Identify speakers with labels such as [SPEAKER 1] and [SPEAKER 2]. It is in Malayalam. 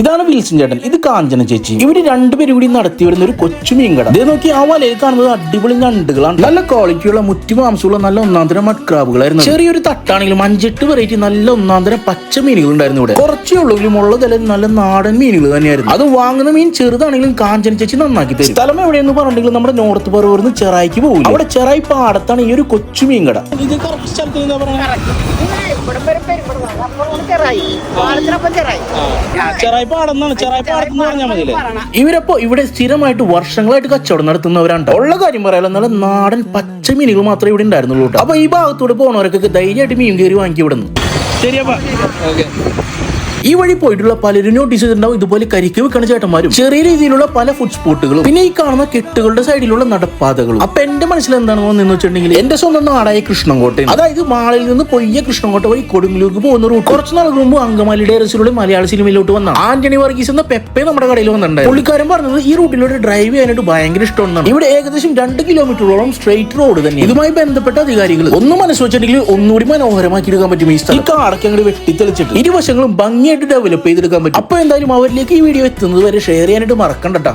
[SPEAKER 1] ഇതാണ് വിൽസൺ ചേട്ടൻ. ഇത് കാഞ്ചന ചേച്ചി. ഇവർ രണ്ടുപേരും കൂടി നടത്തി വരുന്ന ഒരു കൊച്ചു മീൻകട. ഇതേ നോക്കി ആ വലയിൽ കാണുന്നത് അടിപൊളി ഞണ്ടുകളാണ്. നല്ല ക്വാളിറ്റിയുള്ള മുറ്റി മാംസമുള്ള നല്ല ഒന്നാന്തരം മഡ് ക്രാബുകളായിരുന്നു. ചെറിയൊരു തട്ടാണെങ്കിലും അഞ്ചെട്ട് വെറൈറ്റി നല്ല ഒന്നാന്തരം പച്ച മീനുകൾ ഉണ്ടായിരുന്നു ഇവിടെ. കുറച്ചേ ഉള്ളെങ്കിലും ഉള്ളതെല്ലാം നല്ല നാടൻ മീനുകൾ തന്നെയായിരുന്നു. അത് വാങ്ങുന്ന മീൻ ചെറുതാണെങ്കിലും കാഞ്ചന ചേച്ചി നന്നാക്കി തരും. സ്ഥലം എവിടെയെന്ന് പറഞ്ഞിട്ടുണ്ടെങ്കിൽ നമ്മുടെ നോർത്ത് പറവൂർന്ന് ചെറായിക്ക് പോകും അവിടെ ചെറായി പാടത്താണ് ഈ ഒരു കൊച്ചു മീൻകട. ഇത് കറക്റ്റ് സ്ഥലത്ത്
[SPEAKER 2] ചെറായി. പാലത്തിനൊപ്പം ചെറായി.
[SPEAKER 1] ഇവരപ്പോ ഇവിടെ സ്ഥിരമായിട്ട് വർഷങ്ങളായിട്ട് കച്ചവടം നടത്തുന്നവരാണ്. ഉള്ള കാര്യം പറയാലോ. നല്ല നാടൻ പച്ചമീനുകൾ മാത്രമേ ഇവിടെ ഉണ്ടായിരുന്നുള്ളൂ കേട്ടോ അപ്പൊ ഈ ഭാഗത്തൂടെ പോണവരൊക്കെ ധൈര്യമായിട്ട് മീൻ കയറി വാങ്ങി വിടുന്നു ശരിയപ്പാ ഈ വഴി പോയിട്ടുള്ള പലരും നോട്ടീസ് ചെയ്തിട്ടുണ്ടാവും ഇതുപോലെ കരിക്ക് വെക്കണ ചേട്ടന്മാരും. ചെറിയ രീതിയിലുള്ള പല ഫുഡ് സ്പോട്ടുകളും പിന്നെ ഈ കാണുന്ന കെട്ടുകളുടെ സൈഡിലുള്ള നടപ്പാതകളും. അപ്പൊ എന്റെ മനസ്സിൽ എന്താണ് എന്ന് വെച്ചിട്ടുണ്ടെങ്കിൽ എന്റെ സ്വന്തം നാടായ കൃഷ്ണൻകോട്ട അതായത് മാളിൽ നിന്ന് പൊയ്യ കൃഷ്ണൻകോട്ട വഴി കൊടുങ്ങല്ലൂർക്ക് പോകുന്ന റൂട്ട് കുറച്ച് നാൾ മുമ്പ് അങ്കമാലി ഡയറസിലൂടെ മലയാള സിനിമയിലോട്ട് വന്ന ആന്റണി വർഗീസ് എന്ന പെപ്പേ നമ്മുടെ കടയിൽ വന്നിട്ടുണ്ട് പുള്ളിക്കാരൻ പറഞ്ഞത് ഈ റൂട്ടിലൂടെ ഡ്രൈവ് ചെയ്യാനായിട്ട് ഭയങ്കര ഇഷ്ടമാണ് ഇവിടെ ഏകദേശം രണ്ട് കിലോമീറ്ററോളം സ്ട്രെയിറ്റ് റോഡ് തന്നെ ഇതുമായി ബന്ധപ്പെട്ട അധികാരികൾ ഒന്ന് മനസ്സ് വെച്ചിട്ടുണ്ടെങ്കിൽ ഒന്നുകൂടി മനോഹരമാക്കി എടുക്കാൻ പറ്റും ഈ സ്ഥലം. ഈ കാടൊക്കെ അങ്ങോട്ട് വെട്ടിത്തെളിച്ചിട്ട്. ഇരുവശങ്ങളും ഭംഗിയായിട്ട് ഡെവലപ്പ് ചെയ്തെടുക്കാൻ പറ്റും. അപ്പൊ എന്തായാലും അവരിലേക്ക് ഈ വീഡിയോ എത്തുന്നത് വരെ ഷെയർ ചെയ്യാനായിട്ട് മറക്കണ്ടട്ടാ